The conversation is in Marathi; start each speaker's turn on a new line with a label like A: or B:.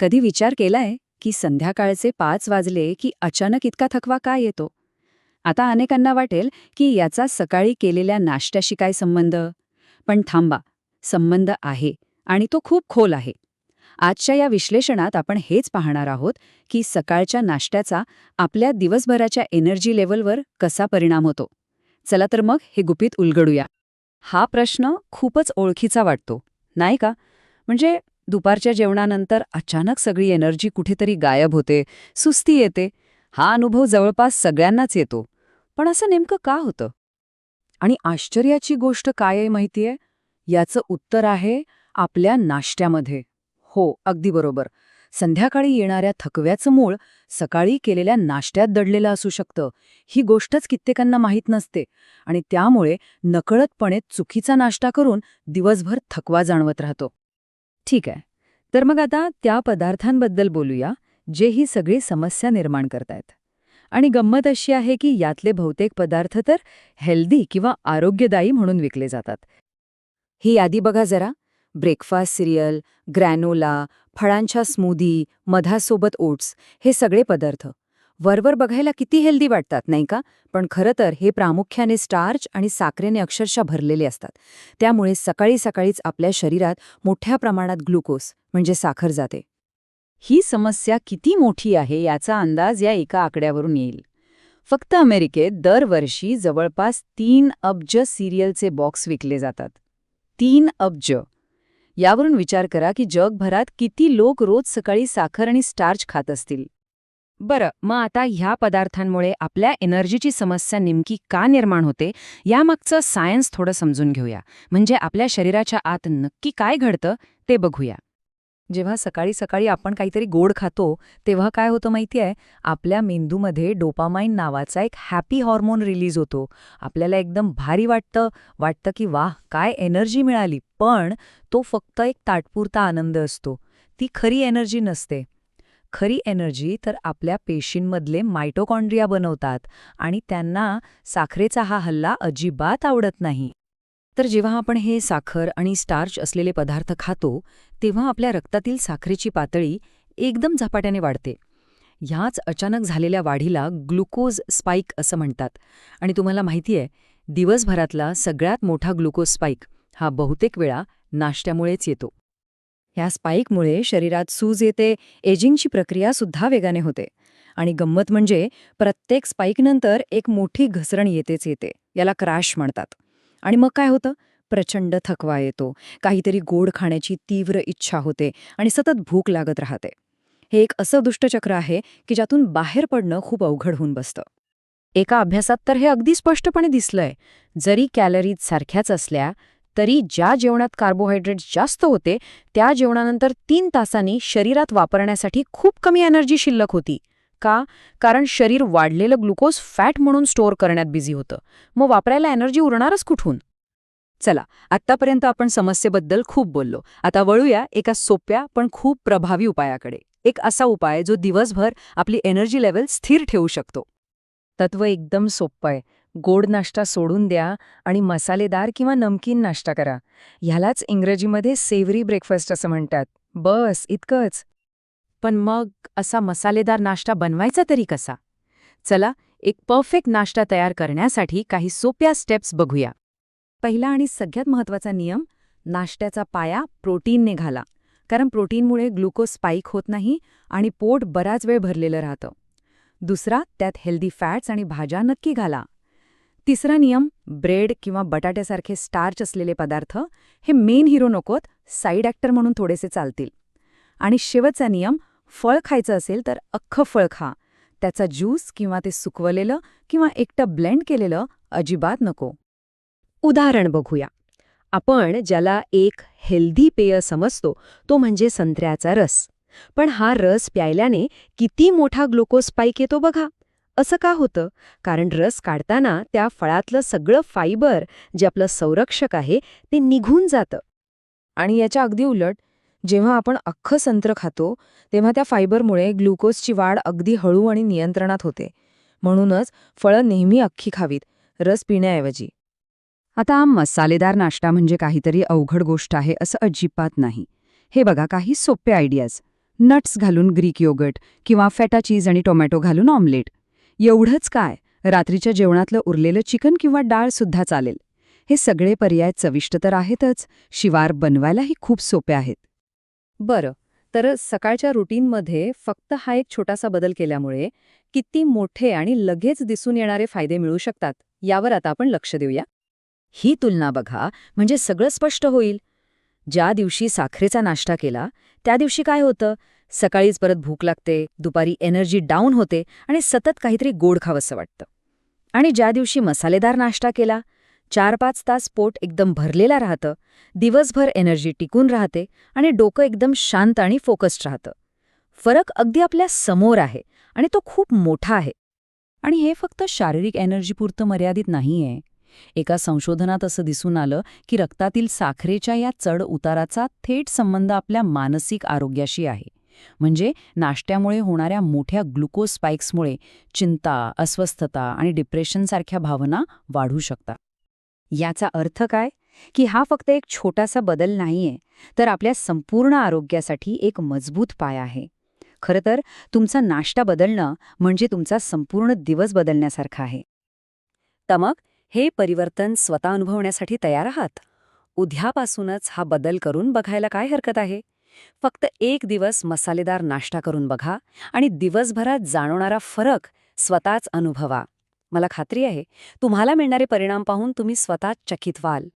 A: कधी विचार केलाय की संध्याकाळचे पाच वाजले की अचानक इतका थकवा का येतो? आता अनेकांना वाटेल की याचा सकाळी केलेल्या नाश्त्याशी काय संबंध? पण थांबा संबंध आहे आणि तो खूप खोल आहे. आजच्या या विश्लेषणात आपण हेच पाहणार आहोत की सकाळच्या नाश्त्याचा आपल्या दिवसभराच्या एनर्जी लेवलवर कसा परिणाम होतो. चला तर मग हे गुपित उलगडूया. हा प्रश्न खूपच ओळखीचा वाटतो नाही का? म्हणजे दुपारच्या जेवणानंतर अचानक सगळी एनर्जी कुठेतरी गायब होते सुस्ती येते. हा अनुभव जवळपास सगळ्यांनाच येतो. पण असं नेमकं का होतं? आणि आश्चर्याची गोष्ट काय आहे माहितीये? याचं उत्तर आहे आपल्या नाश्त्यामध्ये. हो अगदी बरोबर. संध्याकाळी येणाऱ्या थकव्याचं मूळ सकाळी केलेल्या नाश्त्यात दडलेलं असू शकतं. ही गोष्टच कित्येकांना माहीत नसते. आणि त्यामुळे नकळतपणे चुकीचा नाश्ता करून दिवसभर थकवा जाणवत राहतो. ठीक आहे. तर मग आता त्या पदार्थांबद्दल बोलूया जे ही सगळी समस्या निर्माण करतायत. आणि गंमत अशी आहे की यातले बहुतेक पदार्थ तर हेल्दी किंवा आरोग्यदायी म्हणून विकले जातात. ही यादी बघा जरा. ब्रेकफास्ट सिरियल ग्रॅनोला फळांच्या स्मूदी मधासोबत ओट्स हे सगळे पदार्थ. वरवर बघायला किती हेल्दी वाटतात नाही का? पण खरं तर हे प्रामुख्याने स्टार्च आणि साखरेने अक्षरशः भरलेले असतात. त्यामुळे सकाळी सकाळीच आपल्या शरीरात मोठ्या प्रमाणात ग्लुकोज म्हणजे साखर जाते. ही समस्या किती मोठी आहे याचा अंदाज या एका आकड्यावरून येईल. फक्त अमेरिकेत दरवर्षी जवळपास तीन अब्ज सिरियलचे बॉक्स विकले जातात. तीन अब्ज. यावरून विचार करा की जगभरात किती लोक रोज सकाळी साखर आणि स्टार्च खात असतील. बरं मग आता ह्या पदार्थांमुळे आपल्या एनर्जीची समस्या नेमकी का निर्माण होते यामागचं सायन्स थोडं समजून घेऊया. म्हणजे आपल्या शरीराच्या आत नक्की काय घडतं ते बघूया. जेव्हा सकाळी सकाळी आपण काहीतरी गोड खातो तेव्हा काय होतं माहिती आहे आपल्या मेंदूमध्ये डोपामाइन नावाचा एक हॅपी हॉर्मोन रिलीज होतो. आपल्याला एकदम भारी वाटतं वाटतं की वाह काय एनर्जी मिळाली. पण तो फक्त एक ताटपुरता आनंद असतो. ती खरी एनर्जी नसते. खरी एनर्जी तर आपल्या पेशींमधले मायटोकॉन्ड्रिया बनवतात आणि त्यांना साखरेचा हा हल्ला अजिबात आवडत नाही. तर जेव्हा आपण हे साखर आणि स्टार्च असलेले पदार्थ खातो तेव्हा आपल्या रक्तातील साखरेची पातळी एकदम झपाट्याने वाढते. ह्याच अचानक झालेल्या वाढीला ग्लुकोज स्पाईक असं म्हणतात. आणि तुम्हाला माहिती आहे दिवसभरातला सगळ्यात मोठा ग्लुकोज स्पाइक हा बहुतेक वेळा नाश्त्यामुळेच येतो. ह्या स्पाइकमुळे शरीरात सूज येते एजिंगची प्रक्रिया सुद्धा वेगाने होते. आणि गंमत म्हणजे प्रत्येक स्पाईकनंतर एक मोठी घसरण येतेच येते याला क्रॅश म्हणतात. आणि मग काय होतं? प्रचंड थकवा येतो काहीतरी गोड खाण्याची तीव्र इच्छा होते आणि सतत भूक लागत राहते. हे एक असं दुष्टचक्र आहे की ज्यातून बाहेर पडणं खूप अवघड होऊन बसतं. एका अभ्यासात तर हे अगदी स्पष्टपणे दिसलंय. जरी कॅलरीज सारख्याच असल्या तरी ज्या जेवणात कार्बोहायड्रेट्स जास्त होते त्या जेवणानंतर तीन तासांनी शरीरात वापरण्यासाठी खूप कमी एनर्जी शिल्लक होती. का? कारण शरीर वाढलेलं ग्लुकोज फॅट म्हणून स्टोअर करण्यात बिझी होतं. मग वापरायला एनर्जी उरणारच कुठून? चला आत्तापर्यंत आपण समस्येबद्दल खूप बोललो. आता वळूया एका सोप्या पण खूप प्रभावी उपायाकडे. एक असा उपाय जो दिवसभर आपली एनर्जी लेवल स्थिर ठेवू शकतो. तत्व एकदम सोपं आहे. गोड नाश्ता सोडून द्या आणि मसालेदार किंवा नमकीन नाश्ता करा. ह्यालाच इंग्रजीमध्ये सेवरी ब्रेकफास्ट असं म्हणतात. बस इतकंच. पण मग असा मसालेदार नाश्ता बनवायचा तरी कसा? चला एक परफेक्ट नाश्ता तयार करण्यासाठी काही सोप्या स्टेप्स बघूया. पहिला आणि सगळ्यात महत्त्वाचा नियम नाश्त्याचा पाया प्रोटीनने घाला. कारण प्रोटीनमुळे ग्लुकोज स्पाइक होत नाही आणि पोट बराच वेळ भरलेलं राहतं. दुसरा त्यात हेल्दी फॅट्स आणि भाज्या नक्की घाला. तिसरा नियम ब्रेड किंवा बटाट्यासारखे स्टार्च असलेले पदार्थ हे मेन हिरो नकोत साईड ॲक्टर म्हणून थोडेसे चालतील. आणि शेवटचा नियम फळ खायचं असेल तर अख्खं फळ खा. त्याचा ज्यूस किंवा ते सुकवलेलं किंवा एकटं ब्लेंड केलेलं अजिबात नको. उदाहरण बघूया. आपण ज्याला एक हेल्दी पेय समजतो तो म्हणजे संत्र्याचा रस. पण हा रस प्यायल्याने किती मोठा ग्लुकोज स्पाईक येतो बघा. असं का होतं? कारण रस काढताना त्या फळातलं सगळं फायबर जे आपलं संरक्षक आहे ते निघून जातं. आणि याच्या अगदी उलट जेव्हा आपण अख्खं संत्र खातो तेव्हा त्या फायबरमुळे ग्लुकोजची वाढ अगदी हळू आणि नियंत्रणात होते. म्हणूनच फळं नेहमी अख्खी खावीत रस पिण्याऐवजी. आता मसालेदार नाश्ता म्हणजे काहीतरी अवघड गोष्ट आहे असं अजिबात नाही. हे बघा काही सोपे आयडियाज. नट्स घालून ग्रीक योगर्ट किंवा फॅटा चीज आणि टोमॅटो घालून ऑमलेट. एवढंच काय? रात्रीच्या जेवणातलं उरलेलं चिकन किंवा डाळ सुद्धा चालेल. हे सगळे पर्याय चविष्ट तर आहेतच शिवार बनवायलाही खूप सोपे आहेत.
B: बरं तर सकाळच्या रुटीनमध्ये फक्त हा एक छोटासा बदल केल्यामुळे किती मोठे आणि लगेच दिसून येणारे फायदे मिळू शकतात यावर आता आपण लक्ष देऊया.
A: ही तुलना बघा म्हणजे सगळं स्पष्ट होईल. ज्या दिवशी साखरेचा नाश्ता केला त्या दिवशी काय होतं? सकाळीच परत भूक लागते दुपारी एनर्जी डाऊन होते आणि सतत काहीतरी गोड खावंसं वाटतं. आणि ज्या दिवशी मसालेदार नाश्ता केला चार पाच तास पोट एकदम भरलेला राहतं दिवसभर एनर्जी टिकून राहते आणि डोकं एकदम शांत आणि फोकस्ड राहतं. फरक अगदी आपल्यासमोर आहे आणि तो खूप मोठा आहे. आणि हे फक्त शारीरिक एनर्जीपुरतं मर्यादित नाहीये. एका संशोधनात असं दिसून आलं की रक्तातील साखरेच्या या चढ उताराचा थेट संबंध आपल्या मानसिक आरोग्याशी आहे. म्हणजे नाश्त्यामुळे होणाऱ्या मोठ्या ग्लुकोज स्पाइक्समुळे चिंता अस्वस्थता आणि डिप्रेशनसारख्या भावना वाढू शकतात. याचा अर्थ काय? की हा फक्त एक छोटासा बदल नाहीये तर आपल्या संपूर्ण आरोग्यासाठी एक मजबूत पाया आहे. खरं तर तुमचा नाश्ता बदलणं म्हणजे तुमचा संपूर्ण दिवस बदलण्यासारखा आहे.
B: तर मग हे परिवर्तन स्वतः अनुभवण्यासाठी तयार आहात? उद्यापासूनच हा बदल करून बघायला काय हरकत आहे? फक्त एक दिवस मसालेदार नाश्ता करून बघा आणि दिवसभरात जाणवणारा फरक स्वतःच अनुभवा. मला खात्री आहे तुम्हाला मिळणारे परिणाम पाहून तुम्ही स्वतः चकित व्हाल.